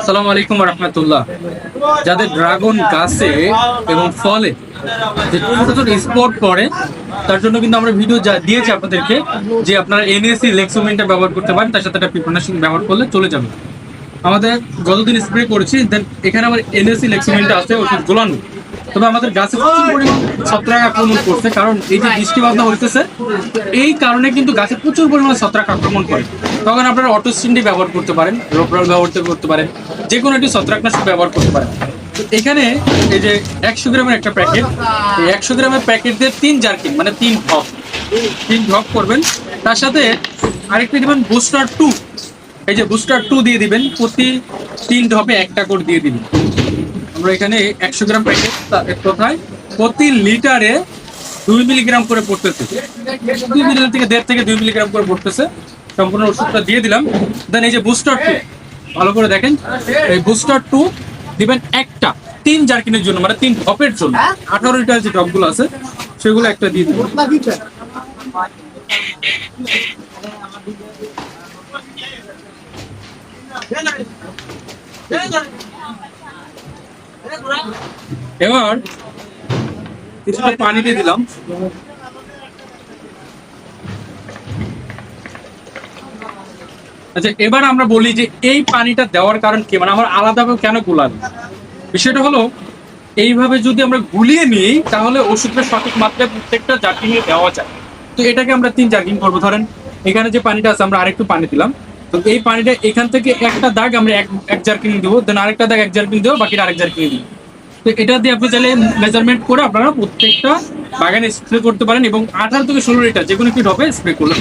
আসসালামু আলাইকুম রহমতুল্লাহ। যাদের ড্রাগন গাছে এবং ফলে যে ছোট ছোট স্পট পড়ে, তার জন্য কিন্তু আমরা ভিডিও দিয়েছি আপনাদেরকে যে আপনারা এনএসি লেক্সোমিনটা ব্যবহার করতে পারেন, তার সাথে একটা পিপ্রনাশিং ব্যবহার করলে চলে যাবে। আমাদের গতদিন স্প্রে করেছি দেন এখানে আমার এনএসি লেক্সোমিনটা আছে ওষুধ গোলানো। তবে আমাদের গাছে প্রচুর পরিমাণ ছত্রাক আক্রমণ করছে, কারণ এই যে বৃষ্টি বাদলা হইতেছে, এই কারণে কিন্তু গাছে প্রচুর পরিমাণ ছত্রাক আক্রমণ করে। তখন আপনারা অটোস্টিনটি ব্যবহার করতে পারেন রোপরাল ব্যবহার করতে পারেন যে কোনো একটি ছত্রাকনাশক ব্যবহার করতে পারেন। এখানে এই যে একশো গ্রামের একটা প্যাকেট, এই একশো গ্রামের প্যাকেট দিয়ে তিন জার্কিন মানে তিন ঢপ তিন ঢপ করবেন। তার সাথে আরেকটি দিবেন বুস্টার টু, এই যে বুস্টার টু দিয়ে দিবেন, প্রতি তিন ঢপে একটা করে দিয়ে দিবেন। আমরা এখানে একশো গ্রাম প্যাকেট কোথায় প্রতি লিটারে দুই মিলিগ্রাম করে পড়তেছে। দুই মিলি থেকে দেড় থেকে দুই মিলিগ্রাম করে পড়তেছে। সম্পূর্ণ ওষুধটা দিয়ে দিলাম। দেন এই যে বুস্টার টু ভালো করে দেখেন। এই বুস্টার টু দিবেন একটা তিন জার্কিনের জন্য মানে তিন ড্রপের জন্য। আঠারো লিটার যে ড্রপগুলো আছে সেগুলো একটা দিয়ে দিবেন। এবার কিছুটা পানি দিয়ে দিলাম। আচ্ছা এবার আমরা বলি যে এই পানিটা দেওয়ার কারণ কি? মানে আমার আলাদাভাবে কেন গুলানো বিষয়টা হলো, এইভাবে যদি আমরা গুলিয়ে নিই, তাহলে ওষুধটা সঠিক মাত্রায় প্রত্যেকটা জার্কিংয়ে দেওয়া যায়। তো এটাকে আমরা তিন জার্কিং করব। ধরেন, এখানে যে পানিটা আছে, আমরা আরেকটু পানি দিলাম। তো এই পানিটা এখান থেকে একটা দাগ আমরা এক এক জার্কিং দেবো, দেন আরেকটা দাগ এক জার্কিং দেবো, বাকিটা আরেক জার্কিং দিব। তো এটা দিয়ে আপনি চাইলে মেজারমেন্ট করে আপনারা প্রত্যেকটা বাগানে স্প্রে করতে পারেন এবং আঠারো থেকে ষোলো লিটার যে কোনো একটি ডবে স্প্রে করলে।